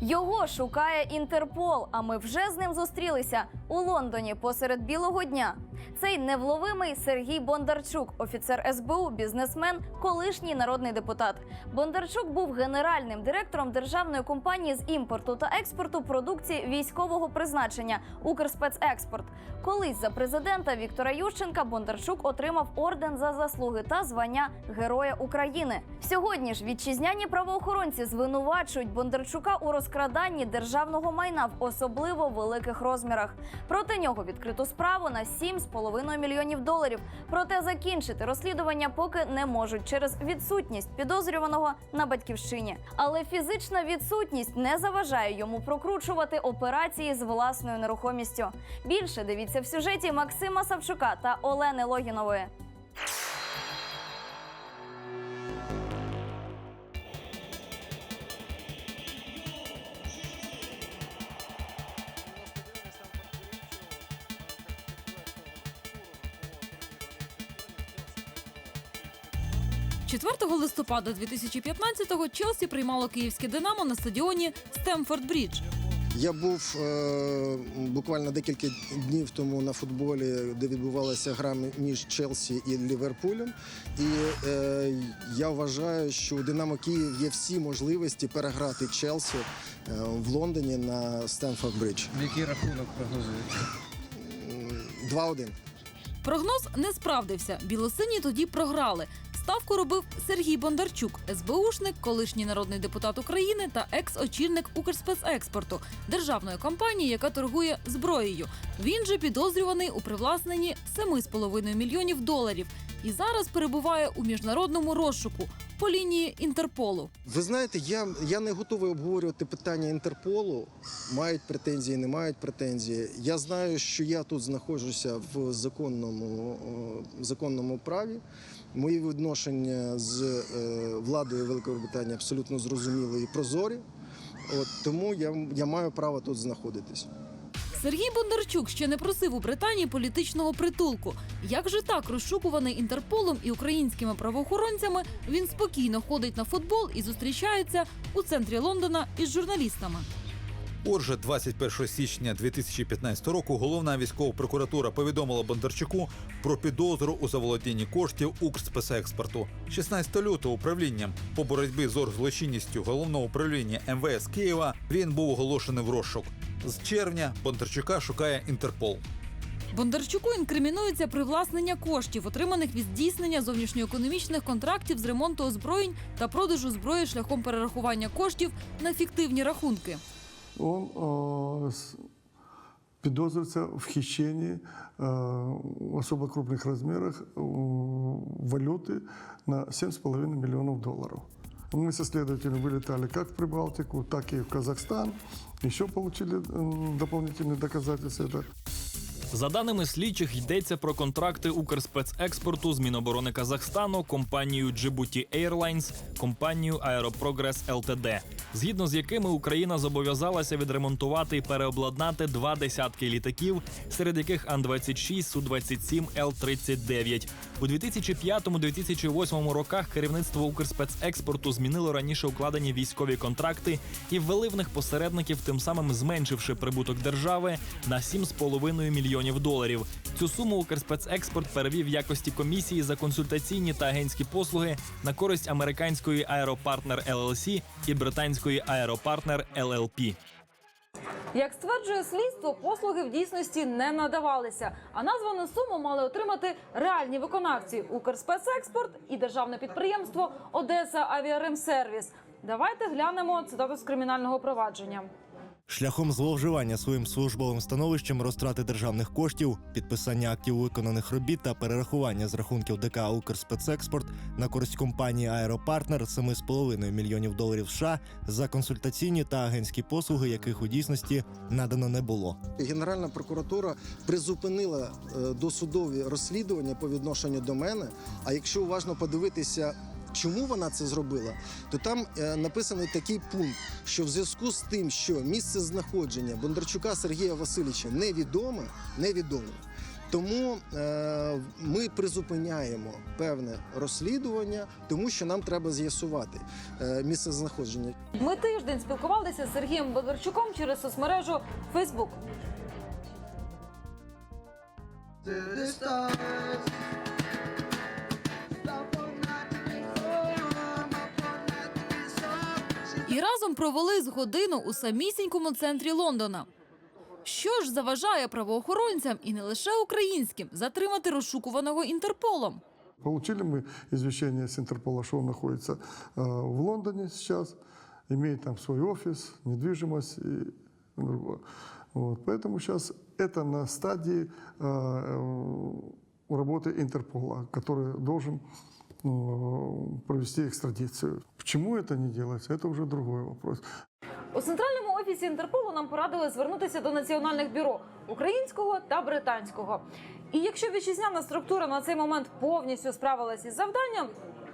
Його шукає Інтерпол. А ми вже з ним зустрілися у Лондоні посеред білого дня. Цей невловимий Сергій Бондарчук, офіцер СБУ, бізнесмен, колишній народний депутат. Бондарчук був генеральним директором державної компанії з імпорту та експорту продукції військового призначення Укрспецекспорт. Колись за президента Віктора Ющенка Бондарчук отримав орден за заслуги та звання Героя України. Сьогодні ж вітчизняні правоохоронці звинувачують Бондарчука у розкраданні державного майна в особливо великих розмірах. Проти нього відкриту справу на 7,5 мільйонів доларів. Проте закінчити розслідування поки не можуть через відсутність підозрюваного на батьківщині. Але фізична відсутність не заважає йому прокручувати операції з власною нерухомістю. Більше дивіться в сюжеті Максима Савчука та Олени Логінової. – 4 листопада 2015-го Челсі приймало київське Динамо на стадіоні Стемфорд Брідж. Я був е, буквально декілька днів тому на футболі, де відбувалася гра між Челсі і Ліверпулем. І е, я вважаю, що у Динамо Київ є всі можливості переграти Челсі е, в Лондоні на Стемфорд Бридж. Який рахунок прогнозуєте? М, 2-1. Прогноз не справдився. Білосині тоді програли. Ставку робив Сергій Бондарчук, СБУшник, колишній народний депутат України та екс-очільник Укрспецекспорту, державної компанії, яка торгує зброєю. Він же підозрюваний у привласненні 7,5 мільйонів доларів і зараз перебуває у міжнародному розшуку по лінії Інтерполу. Ви знаєте, я, я не готовий обговорювати питання Інтерполу. Мають претензії, не мають претензії. Я знаю, що я тут знаходжуся в законному, законному праві. Мої відношення з е, владою Великої Британії абсолютно зрозумілі і прозорі. От, тому я, я маю право тут знаходитись. Сергій Бондарчук ще не просив у Британії політичного притулку. Як же так розшукуваний Інтерполом і українськими правоохоронцями, він спокійно ходить на футбол і зустрічається у центрі Лондона із журналістами. Отже, 21 січня 2015 року головна військова прокуратура повідомила Бондарчуку про підозру у заволодінні коштів Укрспецекспорту. 16 лютого управлінням по боротьбі з оргзлочинністю головного управління МВС Києва він був оголошений в розшук. З червня Бондарчука шукає Інтерпол. Бондарчуку інкримінується привласнення коштів, отриманих від здійснення зовнішньоекономічних контрактів з ремонту озброєнь та продажу зброї шляхом перерахування коштів на фіктивні рахунки Он э, с- підозрюється в хищении э, в особо крупных размерах э, валюты на 7,5 миллионов долларов. Мы со следователем вылетали как в Прибалтику, так и в Казахстан. Еще получили м, дополнительные доказательства. Это За даними слідчих, йдеться про контракти Укрспецекспорту з Міноборони Казахстану, компанією Djibouti Airlines, компанією Аеропрогрес ЛТД, згідно з якими Україна зобов'язалася відремонтувати і переобладнати два десятки літаків, серед яких Ан-26, Су-27, Л-39. У 2005-2008 роках керівництво Укрспецекспорту змінило раніше укладені військові контракти і ввели в них посередників, тим самим зменшивши прибуток держави на 7,5 мільйонів доларів. Цю суму Укрспецекспорт перевів в якості комісії за консультаційні та агентські послуги на користь американської Аеропартнер LLC і британської Аеропартнер ЛЛП. Як стверджує слідство, послуги в дійсності не надавалися, а названу суму мали отримати реальні виконавці Укрспецекспорт і державне підприємство Одеса Авіаремсервіс. Давайте глянемо цитату з кримінального провадження. Шляхом зловживання своїм службовим становищем розтрати державних коштів, підписання актів виконаних робіт та перерахування з рахунків ДК Укрспецекспорт на користь компанії Аеропартнер 7,5 мільйонів доларів США за консультаційні та агентські послуги, яких у дійсності надано не було. Генеральна прокуратура призупинила е, досудові розслідування по відношенню до мене. А якщо уважно подивитися, чому вона це зробила, то там е, написаний такий пункт, що в зв'язку з тим, що місце знаходження Бондарчука Сергія Васильовича невідоме, невідоме. Тому е, ми призупиняємо певне розслідування, тому що нам треба з'ясувати е, місце знаходження. Ми тиждень спілкувалися з Сергієм Бондарчуком через соцмережу Фейсбук. І разом провели з годину у самісінькому центрі Лондона. Що ж заважає правоохоронцям і не лише українським затримати розшукуваного Інтерполом? Получили мы извещение с Интерпола, что он находится э, в Лондоне сейчас, имеет там свой офис, недвижимость и другое. Вот. Поэтому сейчас это на стадии э, э, работы Интерпола, который должен э, провести экстрадицию. Почему это не делается, это уже другой вопрос. У центральному офісі Інтерполу нам порадили звернутися до національних бюро українського та британського. І якщо вітчизняна структура на цей момент повністю справилася із завданням,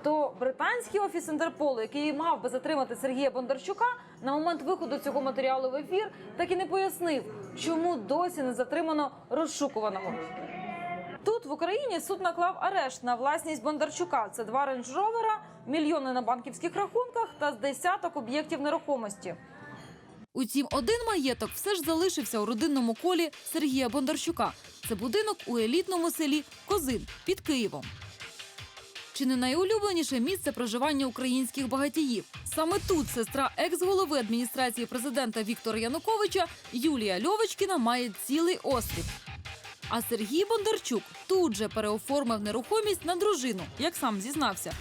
то британський офіс Інтерполу, який мав би затримати Сергія Бондарчука, на момент виходу цього матеріалу в ефір, так і не пояснив, чому досі не затримано розшукуваного. Тут в Україні суд наклав арешт на власність Бондарчука. Це два рейндж-ровера, мільйони на банківських рахунках та з десяток об'єктів нерухомості. Утім, один маєток все ж залишився у родинному колі Сергія Бондарчука. Це будинок у елітному селі Козин під Києвом. Чи не найулюбленіше місце проживання українських багатіїв? Саме тут сестра екс-голови адміністрації президента Віктора Януковича Юлія Льовочкіна має цілий острів. А Сергій Бондарчук тут же переоформив нерухомість на дружину, як сам зізнався.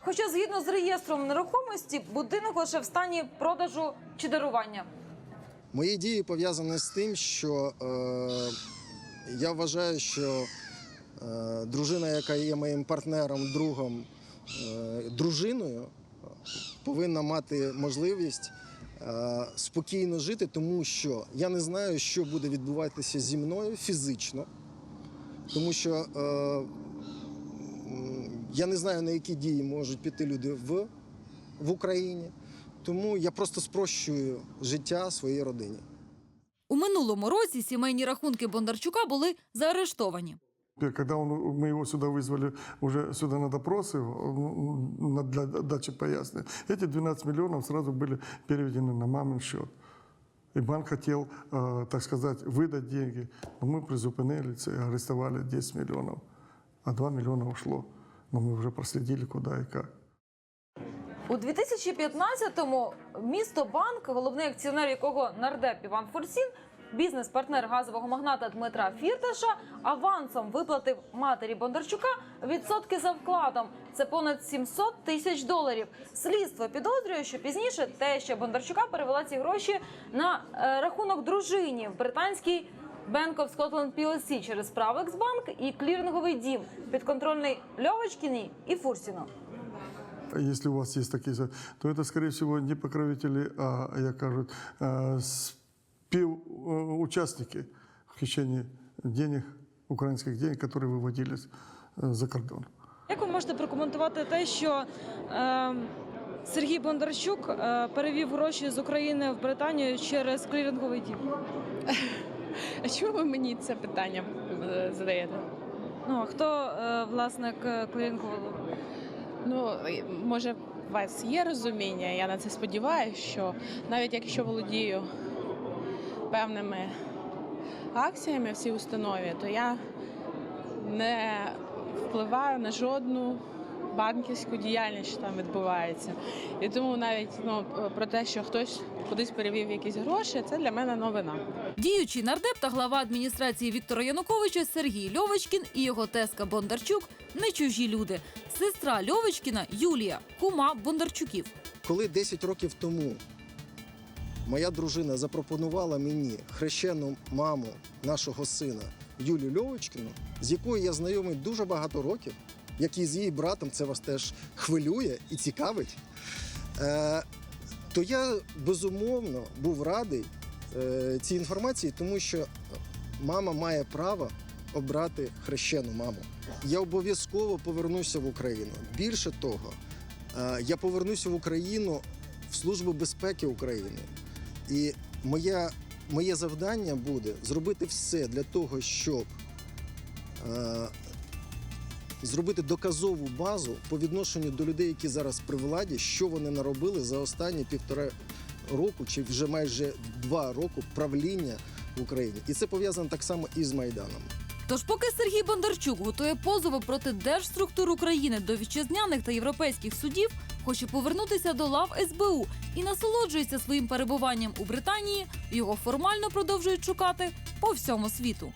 Хоча згідно з реєстром нерухомості, будинок лише в стані продажу чи дарування. Мої дії пов'язані з тим, що е, я вважаю, що е, дружина, яка є моїм партнером, другом, е, дружиною, повинна мати можливість спокійно жити, тому що я не знаю, що буде відбуватися зі мною фізично, тому що е, я не знаю, на які дії можуть піти люди в, в Україні. Тому я просто спрощую життя своїй родині. У минулому році сімейні рахунки Бондарчука були заарештовані. Теперь, Когда он, мы его сюда вызвали уже сюда на допросы ну, на- для дачи пояснений, эти 12 миллионов сразу были переведены на мамин счет. И банк хотел, э, так сказать, выдать деньги, но мы призупинили це, арестовали 10 миллионов, а 2 миллиона ушло. Но мы уже проследили, куда и как. У 2015-му місто банк, головний акціонер якого нардеп Іван Фурсін, бізнес-партнер газового магната Дмитра Фірташа, авансом виплатив матері Бондарчука відсотки за вкладом. Це понад 700 тисяч доларів. Слідство підозрює, що пізніше теща Бондарчука перевела ці гроші на е, рахунок дружині в британській Bank of Scotland PLC через Правексбанк і кліринговий дім підконтрольний Льовочкіній і Фурсіну. Если у вас есть такие, то это, скорее всего, не покровители, а, як кажуть, э, співучасники в хищении денег, украинских денег, которые выводились э, за кордон. Як ви можете прокоментувати те, що е, Сергій Бондарчук е, перевів гроші з України в Британію через кліринговий дім? А чому ви мені це питання е, задаєте? Ну а хто е, власник е, клірингового? Ну, і, може, у вас є розуміння, я на це сподіваюся, що навіть якщо володію певними акціями в цій установі, то я не впливаю на жодну банківську діяльність, що там відбувається. І тому навіть ну, про те, що хтось кудись перевів якісь гроші, це для мене новина. Діючий нардеп та глава адміністрації Віктора Януковича Сергій Льовочкін і його тезка Бондарчук не чужі люди. Сестра Льовочкіна Юлія, кума Бондарчуків. Коли 10 років тому моя дружина запропонувала мені хрещену маму нашого сина Юлію Льовочкіну, з якою я знайомий дуже багато років, як і з її братом, це вас теж хвилює і цікавить, е, то я безумовно був радий е, цій інформації, тому що мама має право обрати хрещену маму. Я обов'язково повернуся в Україну. Більше того, Е, Я повернуся в Україну в Службу безпеки України. І моє, моє завдання буде зробити все для того, щоб е, зробити доказову базу по відношенню до людей, які зараз при владі, що вони наробили за останні півтора року, чи вже майже два роки правління в Україні. І це пов'язано так само і з Майданом. Тож, поки Сергій Бондарчук готує позови проти держструктур України до вітчизняних та європейських судів, хоче повернутися до лав СБУ і насолоджується своїм перебуванням у Британії. Його формально продовжують шукати по всьому світу.